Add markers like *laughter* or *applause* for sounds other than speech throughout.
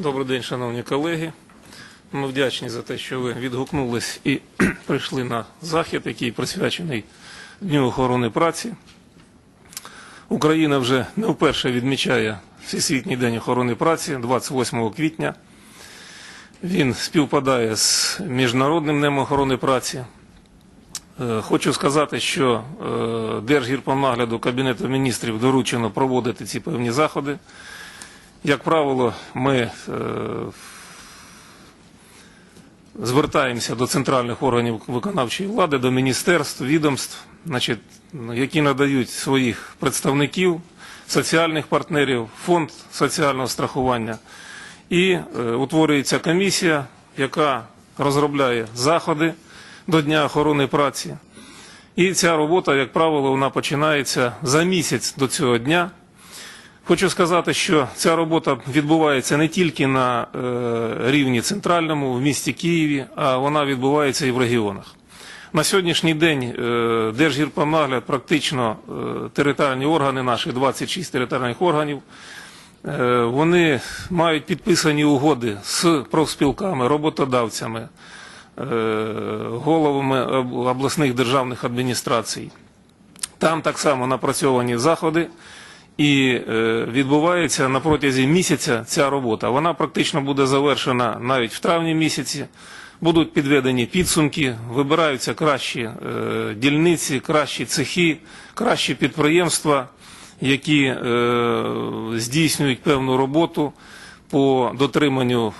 Добрий день, шановні колеги. Ми вдячні за те, що ви відгукнулись і *clears throat* прийшли на захід, який присвячений Дню охорони праці. Україна вже не вперше відмічає Всесвітній день охорони праці 28 квітня. Він співпадає з Міжнародним днем охорони праці. Е, Хочу сказати, що е, Держгірпонагляду Кабінету міністрів доручено проводити ці певні заходи. Як правило, ми е, звертаємося до центральних органів виконавчої влади, до міністерств, відомств, значить, які надають своїх представників, соціальних партнерів, фонд соціального страхування. І е, утворюється комісія, яка розробляє заходи до Дня охорони праці. І ця робота, як правило, вона починається за місяць до цього дня. Хочу сказати, що ця робота відбувається не тільки на е, рівні центральному, в місті Києві, а вона відбувається і в регіонах. На сьогоднішній день е, Держгірпонагляд практично е, територіальні органи, наші 26 територіальних органів, вони мають підписані угоди з профспілками, роботодавцями, головами обласних державних адміністрацій. Там так само напрацьовані заходи. І е, відбувається на протязі місяця ця робота. Вона практично буде завершена навіть в травні місяці. Будуть підведені підсумки, вибираються кращі е, дільниці, кращі цехи, кращі підприємства, які е, здійснюють певну роботу по дотриманню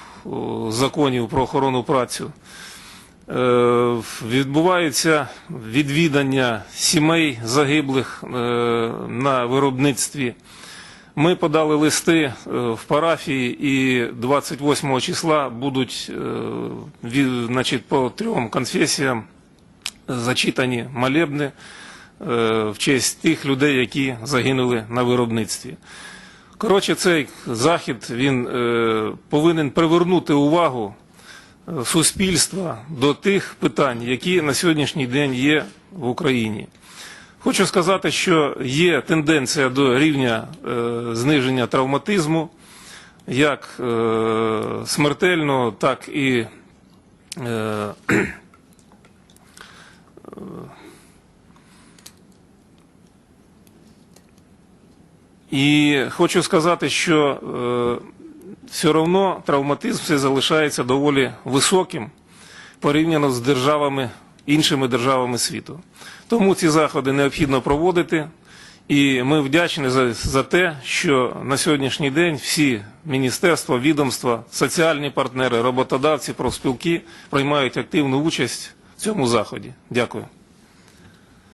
законів про охорону працю. Е, відбувається відвідання сімей загиблих е, на виробництві. Ми подали листи е, в парафії і 28 числа будуть значить, по трьом конфесіям зачитані молебни в честь тих людей, які загинули на виробництві. Коротше, цей захід він повинен привернути увагу суспільства до тих питань, які на сьогоднішній день є в Україні. Хочу сказати, що є тенденція до рівня е, зниження травматизму, як е, смертельного, так і е, І хочу сказати, що все одно травматизм все залишається доволі високим порівняно з державами, іншими державами світу. Тому ці заходи необхідно проводити. І ми вдячні за, за те, що на сьогоднішній день всі міністерства, відомства, соціальні партнери, роботодавці, профспілки приймають активну участь в цьому заході. Дякую.